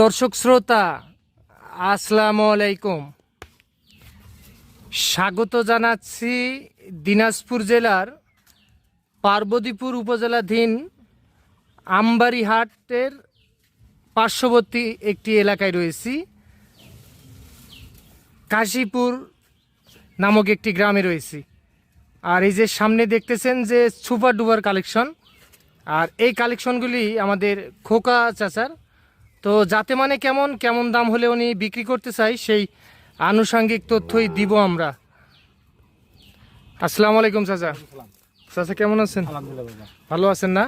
দর্শক শ্রোতা, আসসালামু আলাইকুম। স্বাগত জানাচ্ছি দিনাজপুর জেলার পার্বতীপুর উপজেলাধীন আমবাড়িহাটের পার্শ্ববর্তী একটি এলাকায় রয়েছি। কাশীপুর নামক একটি গ্রামে রয়েছি। আর এই যে সামনে দেখতেছেন যে সুপার ডুবার কালেকশন, আর এই কালেকশনগুলি আমাদের খোকা চাচার তো যাতে মানে কেমন কেমন দাম হলে উনি বিক্রি করতে চাই সেই আনুষঙ্গিক তথ্যই দিব আমরা। আসসালামু আলাইকুম চাচা। চাচা কেমন আছেন? ভালো। আছেন না?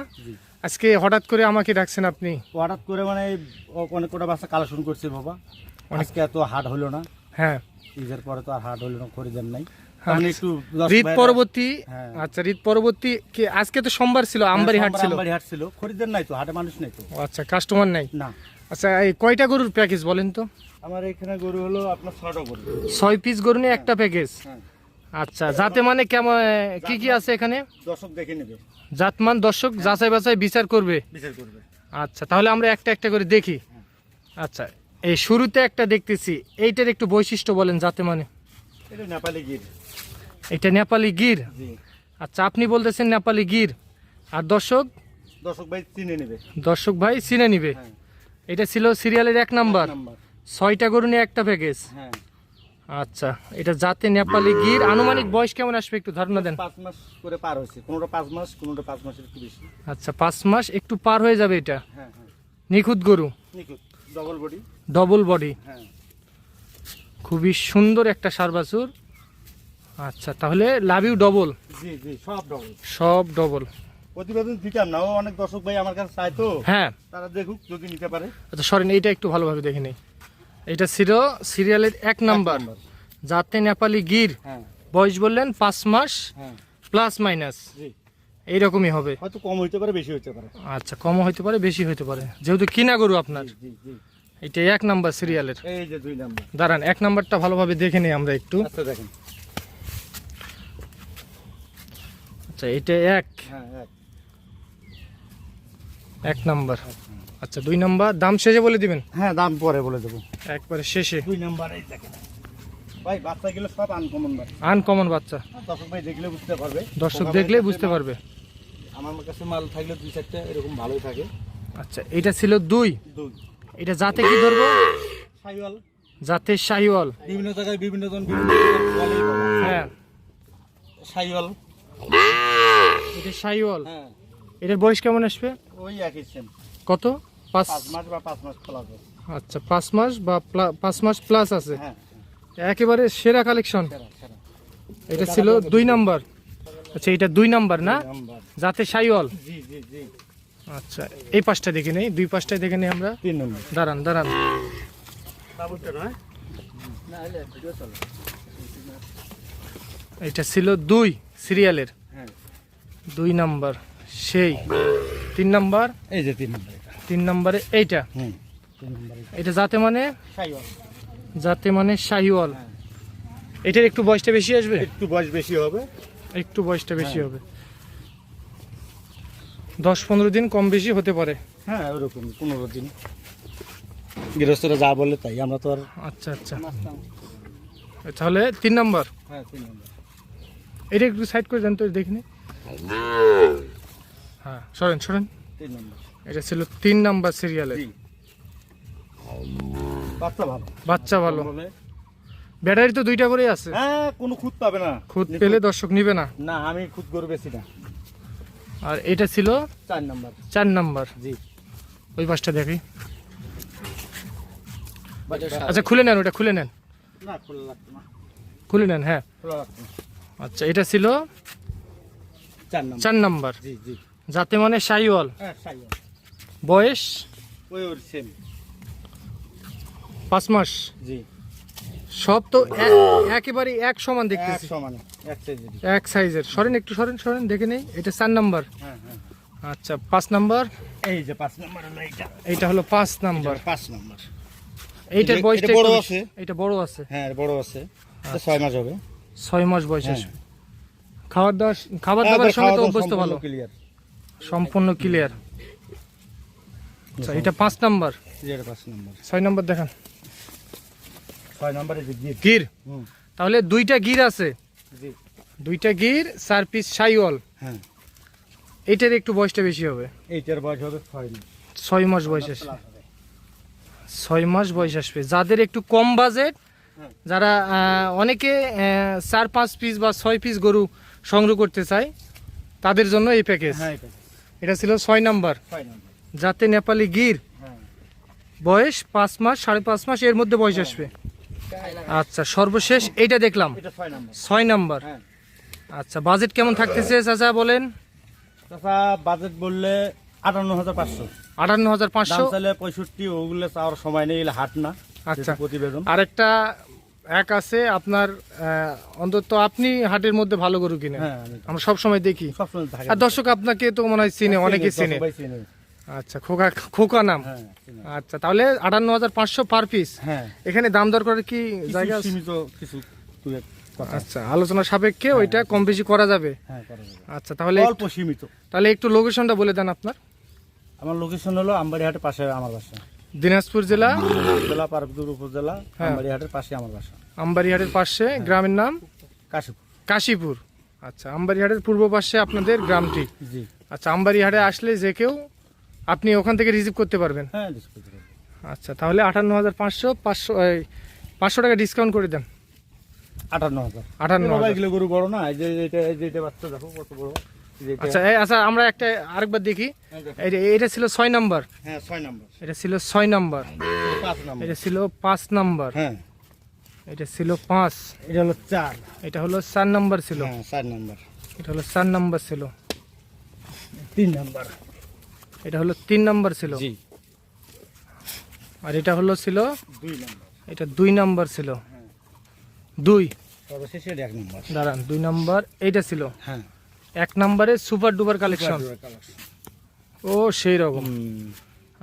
আজকে হঠাৎ করে আমাকে ডাকছেন আপনি? হঠাৎ করে মানে অনেক কটা বাচ্চা কালেকশন করছে বাবা। আজকে এত হাট হলো না। হ্যাঁ। ঈদের পরে তো আর হাট হলো না খরিদার নাই। হ্যাঁ। ঈদ পরবর্তী হ্যাঁ। আচ্ছা ঈদ পরবর্তী কি আজকে তো সোমবার ছিল আমবাড়ি হাট ছিল। আমবাড়ি হাট ছিল। খরিদার নাই তো হাটে মানুষ নাই তো। আচ্ছা কাস্টমার নাই? না। আচ্ছা এই কয়টা গরুর প্যাকেজ বলেন তো? আমার এখানে গরু হলো আপনার ছটা গরু। ছয় পিস গরু নিয়ে একটা প্যাকেজ হ্যাঁ। আচ্ছা যাতে মানে কেমন কি কি আছে এখানে? দর্শক দেখে নেবে। জাতমান দর্শক যাচাই বাছাই বিচার করবে? বিচার করবে। আচ্ছা তাহলে আমরা একটা একটা করে দেখি। আচ্ছা এই শুরুতে একটা দেখতেছি। এইটার একটু বৈশিষ্ট্য বলেন যাতে মানে। এটা নেপালি গির। এটা নেপালি গির? জি। আচ্ছা আপনি বলতেছেন নেপালি গির। আর দর্শক? দর্শক ভাই চিনে নেবে। দর্শক ভাই চিনে নিবে। হ্যাঁ। এটা ছিল সিরিয়ালের এক নাম্বার ছয়টা গরু নিয়ে একটা প্যাকেজ হ্যাঁ। আচ্ছা এটা জাতে নেপালি গির। আনুমানিক বয়স কেমন আসবে একটু ধারণা দেন। পাঁচ মাস করে পার হয়েছে। কোনোটা পাঁচ মাস কোনোটা পাঁচ মাসের একটু বেশি। আচ্ছা পাঁচ মাস একটু পার হয়ে যাবে এটা? হ্যাঁ হ্যাঁ। নিখুঁত গরু? নিখুঁত। ডবল বডি ডবল বডি হ্যাঁ। খুবই সুন্দর একটা সার বাছুর। আচ্ছা তাহলে লাভ ইউ ডবল জি জি সব ডবল সব ডবল প্রতিবেদন দিতাম না ও অনেক দর্শক ভাই আমার কাছে চায় তো। হ্যাঁ। তারা দেখুক যদি নিতে পারে। আচ্ছা সরেন এইটা একটু ভালোভাবে দেখে নেই। এটা ছিল সিরিয়ালের এক নাম্বার। যাতে নেপালি গির হ্যাঁ। বয়স বললেন পাঁচ মাস হ্যাঁ। Plus minus. জি। এইরকমই হবে। হয়তো কম হইতে পারে বেশি হইতে পারে। আচ্ছা কমও হইতে পারে বেশি হইতে পারে। যেহেতু কিনা গরু আপনার। এটা এক নাম্বার সিরিয়ালের। এই যে দুই নাম্বার। দাঁড়ান এক নাম্বারটা ভালোভাবে দেখে নিই আমরা একটু। আচ্ছা দেখেন। আচ্ছা এটা এক। হ্যাঁ এক। এক নাম্বার। আচ্ছা দুই নাম্বার দাম শেষে বলে দিবেন? হ্যাঁ দাম পরে বলে দেবো। একবারে শেষে। দুই নাম্বার এই দেখেন। ভাই বাচ্চা গেলে সব আনকমন ভাই আনকমন বাচ্চা। দর্শক ভাই দেখলে বুঝতে পারবে। দর্শক দেখলে বুঝতে পারবে। আমার কাছে মাল থাকলে দুই চারটা এরকম ভালোই থাকে। আচ্ছা এটা ছিল দুই। দুই। এটা জাতে কি ধরবো? সাইওয়াল জাতে শাহিওয়াল। বিভিন্ন জায়গায় বিভিন্ন জন বিভিন্ন হ্যাঁ। সাইওয়াল এটা শাহিওয়াল। হ্যাঁ। এটার বয়স কেমন আসবে? ওই একই সেম কত? পাঁচ? পাঁচ মাস বা পাঁচ মাস যায় আচ্ছা পাঁচ মাস বা প্লা- পাঁচ মাস প্লাস আছে। হ্যাঁ। একেবারে সেরা কালেকশন এটা ছিল দুই নাম্বার। আচ্ছা এটা দুই নাম্বার না? যাতে শাহিওয়াল জি জি জি। আচ্ছা এই পাশটা দেখে নেই দুই পাশটায় দেখে নেই আমরা? তিন নম্বর। দাঁড়ান দাঁড়ান। এটা ছিল দুই সিরিয়ালের হ্যাঁ। দুই নাম্বার। সেই তিন নাম্বার? এই যে তিন নম্বর তিন নাম্বারে এইটা? হুম এটা। এটা যাতে মানে? যাতে মানে শাহিওয়াল। হ্যাঁ। এটার একটু বয়সটা বেশি আসবে? একটু বয়স বেশি হবে। একটু বয়সটা বেশি হ্যাঁ। হবে। দশ পনেরো দিন কম বেশি হতে পারে। হ্যাঁ ওরকম পনেরো দিন। গৃহস্থরা যা বলে তাই আমরা তো আর আচ্ছা আচ্ছা। তাহলে তিন নাম্বার? হ্যাঁ তিন নম্বর। এটা একটু সাইড করে দেন তো দেখিনি হ্যাঁ সরেন সরেন। তিন নম্বর। এটা ছিল তিন নাম্বার সিরিয়ালে বাচ্চা ভালো। বাচ্চা ভালো। ব্যাটারি তো দুইটা করেই আছে। হ্যাঁ কোনো খুঁত পাবে না। খুদ পেলে দর্শক নিবে না। না আমি খুঁত গরু বেশি না। আর এটা ছিল চার নম্বর। চার নাম্বার। জি। ওই পাশটা দেখি। আচ্ছা খুলে নেন ওটা খুলে নেন। না খোলা লাগতো না। খুলে নেন হ্যাঁ। আচ্ছা এটা ছিল চার নাম্বার। জি জি। যাতে মানে শাহিওয়াল হ্যাঁ সাইওয়াল। বয়স? ওই ওর সেম পাঁচ মাস। জি। সব তো এক- একেবারে এক সমান এক দেখতেছি এক সাইজের সরেন একটু সরেন সরেন দেখে নেই। এটা চার নাম্বার হ্যাঁ হ্যাঁ। আচ্ছা পাঁচ নাম্বার এই যে পাঁচ নম্বর এইটা। হলো পাঁচ নাম্বার পাঁচ নম্বর এইটার বয়সটা এটা বড় আছে? এটা বড় আছে। হ্যাঁ বড় আছে। এটা ছয় মাস হবে। ছয় মাস বয়স খাবার দাবার খাবার দাবার সঙ্গে তো অভ্যস্ত ভালো। ক্লিয়ার সম্পূর্ণ ক্লিয়ার আচ্ছা এটা পাঁচ নাম্বার। জি, এটা পাঁচ নম্বর। ছয় নাম্বার দেখান। ছয় নম্বরে গির। তাহলে দুইটা গির আছে। দুইটা গির চার পিস সাইওয়াল। হ্যাঁ। এটার একটু বয়সটা বেশি হবে। এইটার বয়স হবে ছয় মাস। ছয় মাস বয়স আসবে। ছয় মাস বয়স আসবে। যাদের একটু কম বাজেট হ্যাঁ। যারা অনেকে চার পাঁচ পিস বা ছয় পিস গরু সংগ্রহ করতে চায় তাদের জন্য এই প্যাকেজ হ্যাঁ এটা ছিল ছয় নাম্বার। যাতে নেপালি গির বয়স পাঁচ মাস সাড়ে পাঁচ মাস এর মধ্যে বয়স আসবে। আচ্ছা সর্বশেষ এইটা দেখলাম। ছয় নম্বর। হ্যাঁ। আচ্ছা বাজেট কেমন থাকতেছে চাচা বলেন? চাচা বাজেট বললে আটান্ন হাজার পাঁচশো। আটান্ন হাজার পাঁচশো। পঁয়ষট্টি ওগুলো চাওয়ার সময় নেই হাট না আচ্ছা। প্রতিবেদন। আরেকটা এক আছে আপনার অন্তত আপনি হাটের মধ্যে ভালো গরু কিনেন। হ্যাঁ আমরা সব সময় দেখি আর দর্শক আপনাকে তো মনে হয় চিনে অনেকে চিনে আচ্ছা খোকা খোকা নাম? হ্যাঁ আচ্ছা তাহলে আটান্ন হাজার পাঁচশো পার পিস হ্যাঁ। এখানে দাম দর করে কি জায়গা? সীমিত কিছু আচ্ছা আলোচনা সাপেক্ষে ওইটা কম বেশি করা যাবে। হ্যাঁ করা যাবে। আচ্ছা তাহলে অল্প সীমিত। তাহলে একটু লোকেশনটা বলে দেন আপনার। আমার লোকেশন হলো আমবাড়িহাটের পাশে আমার বাসা দিনাজপুর জেলা জেলা পার্বতীপুর উপজেলা হ্যাঁ। আমবাড়িহাটের পাশে আমার বাসা। আমবাড়িহাটের পাশে গ্রামের নাম? কাশীপুর। কাশীপুর। আচ্ছা আমবাড়িহাটের পূর্ব পাশে আপনাদের গ্রামটি? জি। আচ্ছা আমবাড়িহাটে আসলে যে কেউ আপনি ওখান থেকে রিসিভ করতে পারবেন। হ্যাঁ আচ্ছা তাহলে আটান্ন হাজার পাঁচশো পাঁচশো পাঁচশো টাকা ডিসকাউন্ট করে দেন। আটান্ন হাজার আটান্ন হাজার। গরু বড় না এই যে এটা এই যে এটা বাচ্চা দেখো কত বড়। আচ্ছা এই- আচ্ছা আমরা একটা আরেকবার দেখি। এটা ছিল ছয় নাম্বার। হ্যাঁ ছয় নম্বর। এটা ছিল ছয় নাম্বার। নম্বর। এটা ছিল পাঁচ নাম্বার। হ্যাঁ। এটা ছিল পাঁচ। এটা হলো চার। এটা হলো চার নাম্বার ছিল। হ্যাঁ চার নম্বর। এটা হলো চার নাম্বার ছিল। তিন নম্বর। এটা হলো তিন নাম্বার ছিল। আর এটা হলো ছিল? দুই নম্বর। এটা দুই নাম্বার ছিল। দুই। সর্বশেষে এক নম্বর। দাঁড়ান দুই নাম্বার। এইটা ছিল। হ্যাঁ। এক নাম্বারে সুপার ডুপার কালেকশন ও সেই রকম।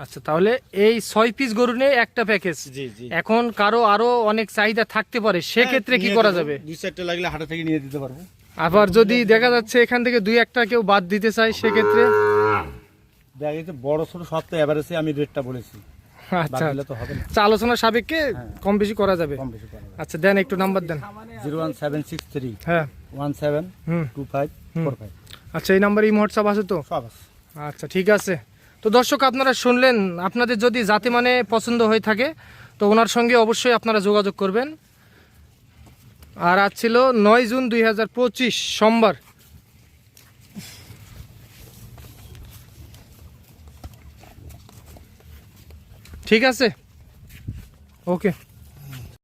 আচ্ছা তাহলে এই ছয় পিস গরু নিয়ে একটা প্যাকেজ এখন কারও আরও অনেক চাহিদা থাকতে পারে সেক্ষেত্রে কি করা যাবে? দুই চারটে লাগলে হাটে থেকে নিয়ে দিতে পারব। আবার যদি দেখা যাচ্ছে এখান থেকে দুই একটা কেউ বাদ দিতে চায় সেক্ষেত্রে? দেখা গেছে বড় ছোট সব তো আমি রেটটা বলেছি। আচ্ছা তো হবে না। আচ্ছা আলোচনা সাপেক্ষে হ্যাঁ। কম বেশি করা যাবে। কম বেশি করা আচ্ছা দেন একটু নাম্বার দেন। Zero one seven six three হ্যাঁ। One seven two five. Four five. আচ্ছা এই নাম্বার এই হোয়াটসঅ্যাপ আছে তো? সব আছে। আচ্ছা ঠিক আছে। তো দর্শক আপনারা শুনলেন আপনাদের যদি জাতি মানে পছন্দ হয়ে থাকে তো ওনার সঙ্গে অবশ্যই আপনারা যোগাযোগ করবেন। আর আজ ছিল নয় জুন দুই হাজার পঁচিশ সোমবার। ঠিক আছে। ওকে